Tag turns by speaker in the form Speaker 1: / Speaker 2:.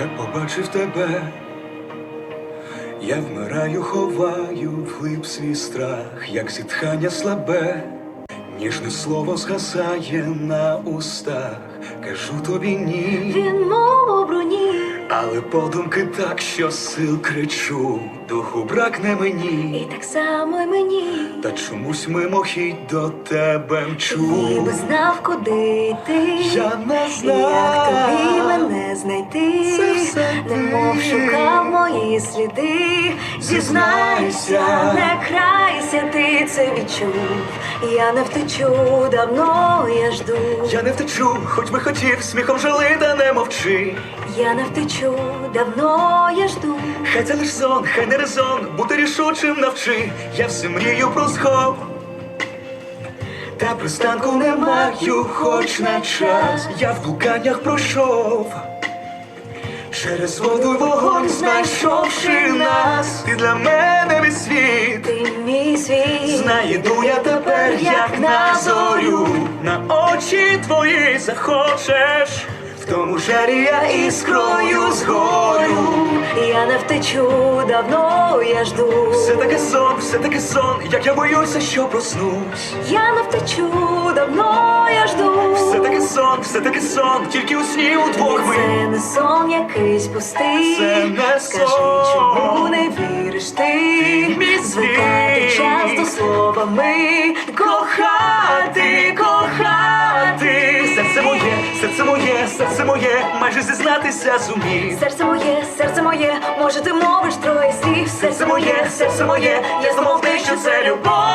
Speaker 1: як побачив тебе, я вмираю, ховаю вглиб свій страх, як зітхання слабе, ніжне слово згасає на устах, кажу тобі ні,
Speaker 2: Він мов у броні,
Speaker 1: але подумки так, що сил кричу, духу бракне мені, і
Speaker 2: так само й мені.
Speaker 1: та чомусь мимохідь до тебе мчу.
Speaker 2: Ніби знав, куди йти.
Speaker 1: Я не
Speaker 2: І Як тобі мене знайти, Немов шукав мої сліди. Зізнайся, не крайся, ти це відчув. Я не втечу, давно я жду.
Speaker 1: Я не втечу, хоч би хотів, сміхом жали, та не мовчи.
Speaker 2: Я не втечу, давно я жду.
Speaker 1: Хай це лиш сон, хай не резон, бути рішучим навчи. Я все мрію про схов. Та пристанку не маю, хоч на час. Я в блуканнях пройшов. Через воду й вогонь знайшовши нас, ти для мене мій світ.
Speaker 2: Ти мій світ.
Speaker 1: знайду я тепер, як на зорю, на очі твої захочеш, в тому жарі я іскрою згорю.
Speaker 2: Я не втечу, давно я жду.
Speaker 1: Все таке сон, все таке сон, як я боюся, що проснусь.
Speaker 2: Я не втечу, давно я жду.
Speaker 1: Все таке сон, все таке сон, тільки у сні удвох ми.
Speaker 2: Це не сон якийсь пустий.
Speaker 1: Це не
Speaker 2: Скажи,
Speaker 1: сон.
Speaker 2: чому не віриш ти? Звикати час до слова ми
Speaker 1: серце моє, майже зізнатися зумів.
Speaker 2: Серце моє, серце моє, може ти мовиш троє слів.
Speaker 1: Серце моє, серце моє, я замовкни, що це любов.